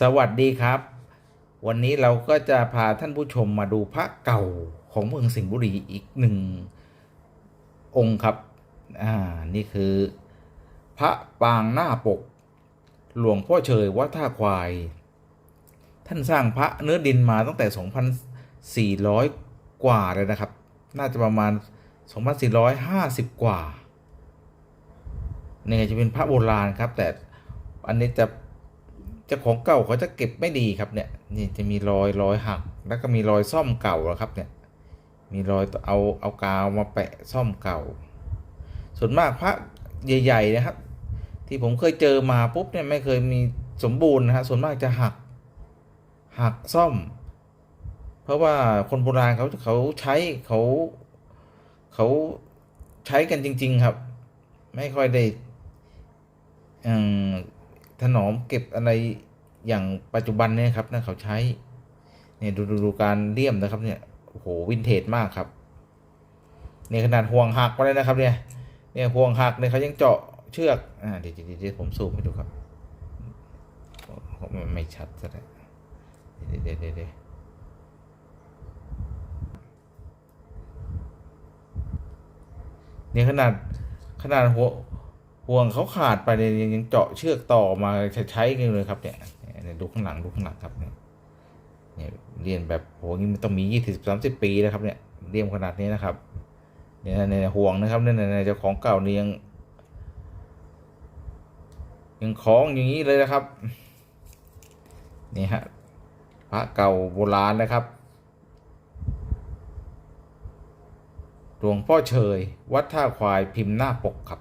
สวัสดีครับ วันนี้เราก็จะพาท่านผู้ชมมาดูพระเก่าของเมืองสิงห์บุรีอีกหนึ่งองค์ครับ อ่า นี่คือ พระปางหน้าปก หลวงพ่อเฉยวัดท่าควาย ท่านสร้างพระเนื้อดินมาตั้งแต่ 2,400 กว่าเลยนะครับ น่าจะประมาณ 2,450 กว่าเนี่ยจะเป็นพระโบราณครับ แต่อันนี้จะ จ้าของเก่าเขาจะเก็บไม่ดีครับเนี่ยนี่จะมีรอยรอยหัก แล้วก็มีรอยซ่อมเก่าแล้วครับเนี่ยมีรอยเอาเอากาวมาแปะซ่อมเก่า ส่วนมากพระใหญ่ ๆ นะครับ ที่ผมเคยเจอมาปุ๊บเนี่ยไม่เคยมีสมบูรณ์นะฮะส่วนมากจะหักหักซ่อม เพราะว่าคนโบราณเขาเขาใช้เขาเขาใช้กันจริง ๆครับ ไม่ค่อยได้อถนอมเก็บอะไร อย่างปัจจุบันเนี่ยครับนะเขาใช้เนี่ยดูดูดูการเลี่ยมนะครับเนี่ยโอ้โหวินเทจมากครับเนี่ยขนาดห่วงหักมาเลยนะครับเนี่ยเนี่ยห่วงหักเนี่ยเขายังเจาะเชือกอ่าเดี๋ยวเดี๋ยวผมซูมให้ดูครับมันไม่ชัดซะแล้วเดี๋ยวเดี๋ยวเดี๋ยวเนี่ยขนาดขนาดหัวห่วงเขาขาดไปเนี่ยยังยังเจาะเชือกต่อมาใช้ใช้กันเลยครับเนี่ย เนี่ยดูข้างหลังดูข้างหลังครับเนี่ยเนี่ยเรียนแบบโหนี่มันต้องมียี่สิบสามสิบปีนะครับเนี่ยเรียมขนาดนี้นะครับเนี่ยเนี่ยห่วงนะครับเนี่ยเนี่ยเจ้าของเก่าเนี่ยังยังคล้องอย่างนี้เลยนะครับนี่ฮะพระเก่าโบราณนะครับหลวงพ่อเฉย วัดท่าควายพิมพ์หน้าปกครับ